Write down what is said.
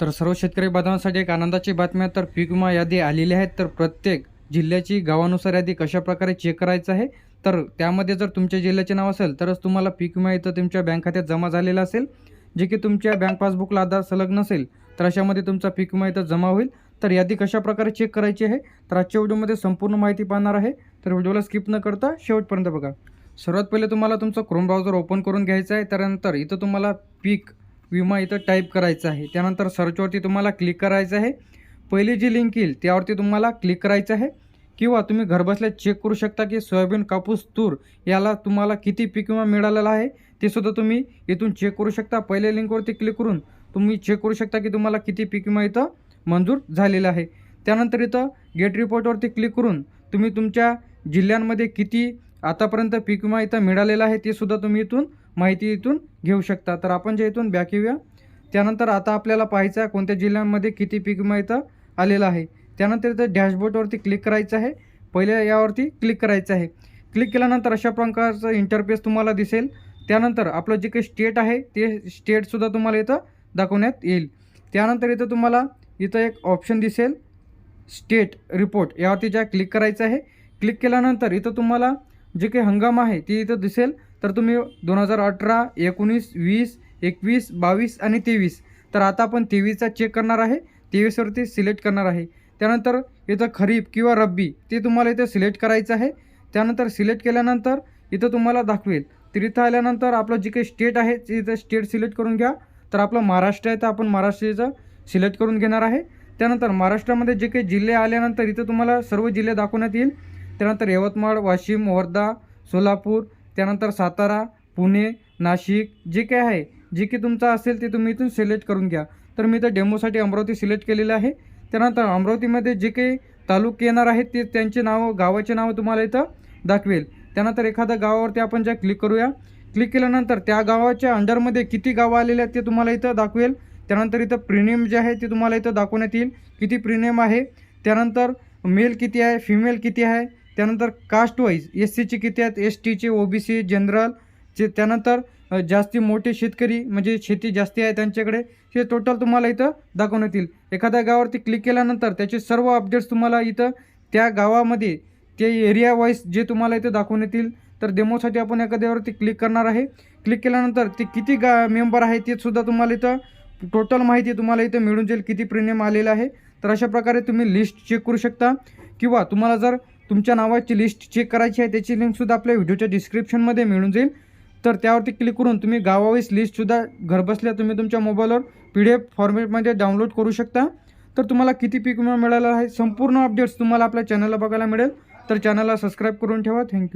तर सर्व शेतकरी बांधवांसाठी एक आनंदाची बातमी तर पीक विमा यादी आलेली आहे. तर प्रत्येक जिल्ह्याची गावानुसार यादी कशा प्रकारे चेक करायचं आहे? तर त्यामध्ये जर तुमच्या जिल्ह्याचे नाव असेल तरच तुम्हाला पीक विमा इथं तुमच्या बँक खात्यात जमा झालेला असेल. जे की तुमच्या बँक पासबुकला आधार संलग्न नसेल तर अशामध्ये तुमचा पीक विमा इथं जमा होईल. तर यादी कशा प्रकारे चेक करायची आहे? तर आजच्या व्हिडिओमध्ये संपूर्ण माहिती पाहणार आहे. तर व्हिडिओला स्किप न करता शेवटपर्यंत बघा. सर्वात पहिले तुम्हाला तुमचं क्रोम ब्राउझर ओपन करून घ्यायचं आहे. त्यानंतर इथं तुम्हाला पीक विमा इथं टाईप करायचं आहे. त्यानंतर सर्चवरती तुम्हाला क्लिक करायचं आहे. पहिली जी लिंक येईल त्यावरती तुम्हाला क्लिक करायचं आहे. किंवा तुम्ही घरबसल्या चेक करू शकता की सोयाबीन कापूस तूर याला तुम्हाला किती पीक विमा मिळालेला आहे ते सुद्धा तुम्ही इथून चेक करू शकता. पहिल्या लिंकवरती क्लिक करून तुम्ही चेक करू शकता की तुम्हाला किती पीक विमा इथं मंजूर झालेला आहे. त्यानंतर इथं गेट रिपोर्टवरती क्लिक करून तुम्ही तुमच्या जिल्ह्यांमध्ये किती आतापर्यंत पीक विमा इथं मिळालेला आहे ते सुद्धा तुम्ही इथून माहिती इथून घेऊ शकता. तर आपण जे इथून बॅक येऊया. त्यानंतर आता आपल्याला पाहायचं आहे कोणत्या जिल्ह्यांमध्ये किती पीक विमा इथं आहे. त्यानंतर इथं डॅशबोर्डवरती क्लिक करायचं आहे. पहिल्या यावरती क्लिक करायचं आहे. क्लिक केल्यानंतर अशा प्रकारचं इंटरफेस तुम्हाला दिसेल. त्यानंतर आपलं जे काही स्टेट आहे ते स्टेटसुद्धा तुम्हाला इथं दाखवण्यात येईल. त्यानंतर इथं तुम्हाला इथं एक ऑप्शन दिसेल. स्टेट रिपोर्ट यावरती ज्या क्लिक करायचं आहे क्लिक केल्यानंतर इथं तुम्हाला जे काही हंगाम आहे ते इथं दिसेल. तर तुम्ही दोन हजार अठरा एकोणीस वीस एकवीस बावीस आणि तेवीस. तर आता आपण तेवीसचा चेक करणार आहे. तेवीसवरती सिलेक्ट करणार आहे. त्यानंतर इथं खरीप किंवा रब्बी ते तुम्हाला इथं सिलेक्ट करायचं आहे. त्यानंतर सिलेक्ट केल्यानंतर इथं तुम्हाला दाखवेल. तर इथं आल्यानंतर आपलं जे काही स्टेट आहे ते इथं स्टेट सिलेक्ट करून घ्या. तर आपलं महाराष्ट्र आहे तर आपण महाराष्ट्राचं सिलेक्ट करून घेणार आहे. त्यानंतर महाराष्ट्रामध्ये जे काही जिल्हे आल्यानंतर इथं तुम्हाला सर्व जिल्हे दाखवण्यात येईल. त्यानंतर यवतमाळ वाशिम वर्धा सोलापूर त्यानंतर सातारा पुणे नाशिक जे काय आहे जे की तुमचं असेल ते तुम्ही इथून सिलेक्ट करून घ्या. तर मी इथं डेमोसाठी अमरावती सिलेक्ट केलेलं आहे. त्यानंतर अमरावतीमध्ये जे काही तालुके येणार आहेत ते त्यांचे नावं गावाचे नावं तुम्हाला इथं दाखवेल. त्यानंतर एखाद्या गावावरती आपण ज्या क्लिक करूया क्लिक केल्यानंतर त्या गावाच्या अंडरमध्ये किती गावं आलेले आहेत ते तुम्हाला इथं दाखवेल. त्यानंतर इथं प्रीमियम जे आहे ते तुम्हाला इथं दाखवण्यात येईल. किती प्रीमियम आहे त्यानंतर मेल किती आहे फिमेल किती आहे त्यानंतर कास्ट वाईज एस सीचे किती आहेत? एस टीचे ओ बी सी जनरल. जे त्यानंतर जास्ती मोठे शेतकरी म्हणजे शेती जास्ती आहे त्यांच्याकडे हे टोटल तुम्हाला इथं दाखवण्यात येतील एखाद्या गावावरती क्लिक केल्यानंतर त्याचे सर्व अपडेट्स तुम्हाला इथं त्या गावामध्ये ते एरिया वाईज जे तुम्हाला इथं दाखवण्यात येतील तर डेमोसाठी आपण एखाद्यावरती क्लिक करणार आहे. क्लिक केल्यानंतर ते किती गा मेंबर आहे ते सुद्धा तुम्हाला इथं टोटल माहिती तुम्हाला इथं मिळून जाईल किती प्रीमियम आलेलं आहे. तर अशा प्रकारे तुम्ही लिस्ट चेक करू शकता. किंवा तुम्हाला जर तुमच्या नावाची लिस्ट चेक करायची आहे त्याची लिंकसुद्धा आपल्या व्हिडिओच्या डिस्क्रिप्शनमध्ये मिळून जाईल. तर त्यावरती क्लिक करून तुम्ही गावावाईज लिस्टसुद्धा घरबसल्या तुम्ही तुमच्या मोबाईलवर पी डी एफ फॉर्मॅटमध्ये डाउनलोड करू शकता. तर तुम्हाला किती पीक विमा मिळाला आहे संपूर्ण अपडेट्स तुम्हाला आपल्या चॅनलला बघायला मिळेल. तर चॅनलला सबस्क्राईब करून ठेवा. थँक्यू